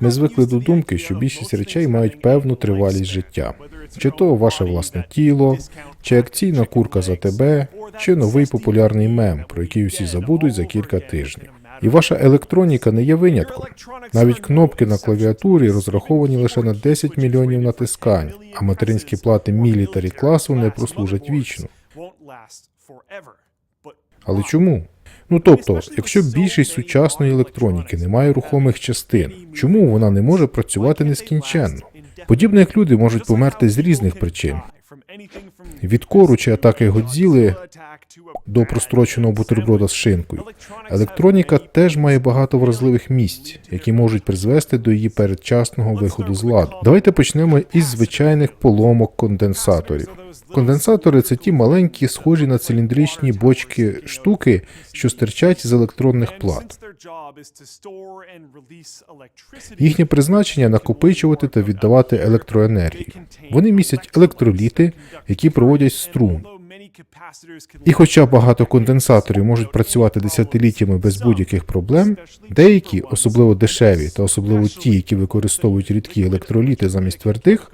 Ми звикли до думки, що більшість речей мають певну тривалість життя, чи то ваше власне тіло, чи акційна курка за тебе, чи новий популярний мем, про який усі забудуть за кілька тижнів. І ваша електроніка не є винятком. Навіть кнопки на клавіатурі розраховані лише на 10 мільйонів натискань, а материнські плати мілітарі класу не прослужать вічно. Але чому? Ну тобто, якщо більшість сучасної електроніки не має рухомих частин, чому вона не може працювати нескінченно? Подібно як люди можуть померти з різних причин. Від кору чи атаки Годзіли до простроченого бутерброда з шинкою. Електроніка теж має багато вразливих місць, які можуть призвести до її передчасного виходу з ладу. Давайте почнемо із звичайних поломок конденсаторів. Конденсатори це ті маленькі, схожі на циліндричні бочки штуки, що стирчать з електронних плат. Їхнє призначення накопичувати та віддавати електроенергію. Вони містять електроліти, які проводять струм. І хоча багато конденсаторів можуть працювати десятиліттями без будь-яких проблем, деякі, особливо дешеві, та особливо ті, які використовують рідкі електроліти замість твердих,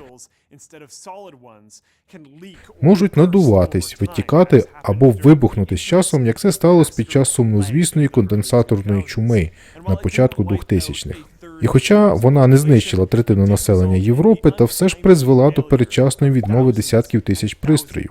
можуть надуватись, витікати або вибухнути з часом, як це сталося під час сумнозвісної конденсаторної чуми на початку 2000-х. І хоча вона не знищила третину населення Європи, та все ж призвела до передчасної відмови десятків тисяч пристроїв.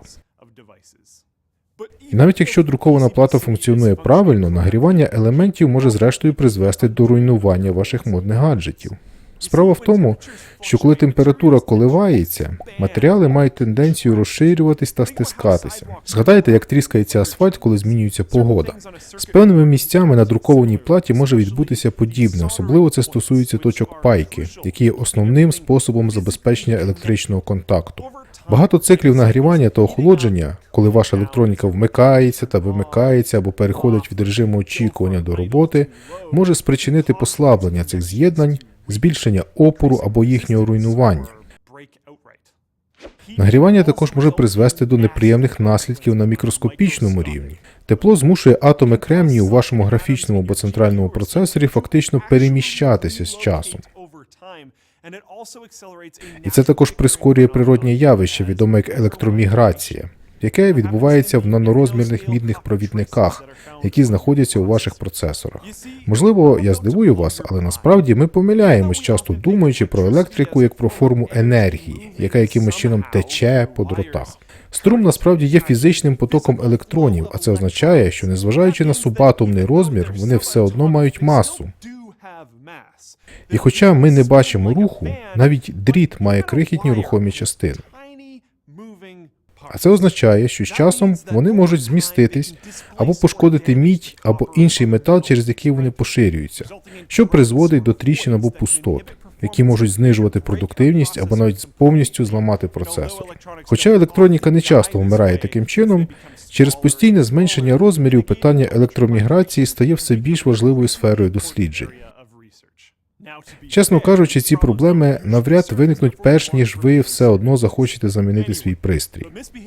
І навіть якщо друкована плата функціонує правильно, нагрівання елементів може зрештою призвести до руйнування ваших модних гаджетів. Справа в тому, що коли температура коливається, матеріали мають тенденцію розширюватись та стискатися. Згадайте, як тріскається асфальт, коли змінюється погода. З певними місцями на друкованій платі може відбутися подібне, особливо це стосується точок пайки, які є основним способом забезпечення електричного контакту. Багато циклів нагрівання та охолодження, коли ваша електроніка вмикається та вимикається або переходить від режиму очікування до роботи, може спричинити послаблення цих з'єднань, збільшення опору або їхнього руйнування. Нагрівання також може призвести до неприємних наслідків на мікроскопічному рівні. Тепло змушує атоми кремнію у вашому графічному або центральному процесорі фактично переміщатися з часом. І це також прискорює природнє явище, відоме як електроміграція, яке відбувається в нанорозмірних мідних провідниках, які знаходяться у ваших процесорах. Можливо, я здивую вас, але насправді ми помиляємось, часто думаючи про електрику як про форму енергії, яка якимось чином тече по дротах. Струм насправді є фізичним потоком електронів, а це означає, що незважаючи на субатомний розмір, вони все одно мають масу. І хоча ми не бачимо руху, навіть дріт має крихітні рухомі частини. А це означає, що з часом вони можуть зміститись або пошкодити мідь або інший метал, через який вони поширюються, що призводить до тріщин або пустот, які можуть знижувати продуктивність або навіть повністю зламати процесор. Хоча електроніка не часто вмирає таким чином, через постійне зменшення розмірів питання електроміграції стає все більш важливою сферою досліджень. Чесно кажучи, ці проблеми навряд виникнуть перш ніж ви все одно захочете замінити свій пристрій.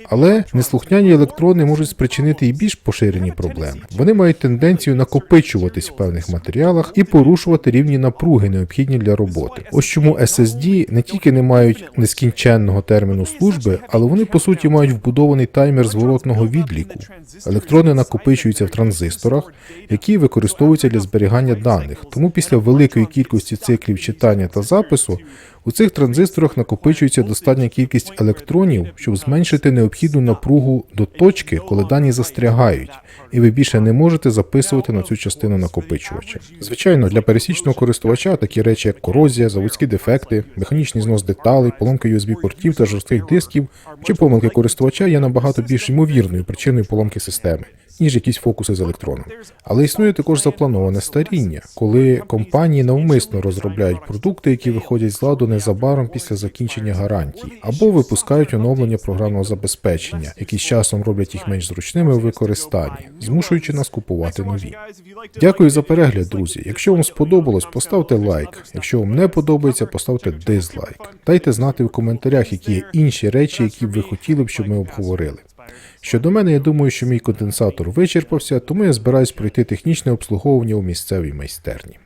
Але неслухняні електрони можуть спричинити і більш поширені проблеми. Вони мають тенденцію накопичуватись в певних матеріалах і порушувати рівні напруги, необхідні для роботи. Ось чому SSD не тільки не мають нескінченного терміну служби, але вони по суті мають вбудований таймер зворотного відліку. Електрони накопичуються в транзисторах, які використовуються для зберігання даних. Тому після великої кількості циклів читання та запису у цих транзисторах накопичується достатня кількість електронів, щоб зменшити необхідну напругу до точки, коли дані застрягають, і ви більше не можете записувати на цю частину накопичувача. Звичайно, для пересічного користувача такі речі, як корозія, заводські дефекти, механічний знос деталей, поломки USB-портів та жорстких дисків чи помилки користувача є набагато більш ймовірною причиною поломки системи. Ніж якісь фокуси з електроном. Але існує також заплановане старіння, коли компанії навмисно розробляють продукти, які виходять з ладу незабаром після закінчення гарантій, або випускають оновлення програмного забезпечення, які з часом роблять їх менш зручними у використанні, змушуючи нас купувати нові. Дякую за перегляд, друзі. Якщо вам сподобалось, поставте лайк. Якщо вам не подобається, поставте дизлайк. Дайте знати в коментарях, які є інші речі, які б ви хотіли б, щоб ми обговорили. Щодо мене, я думаю, що мій конденсатор вичерпався, тому я збираюсь пройти технічне обслуговування у місцевій майстерні.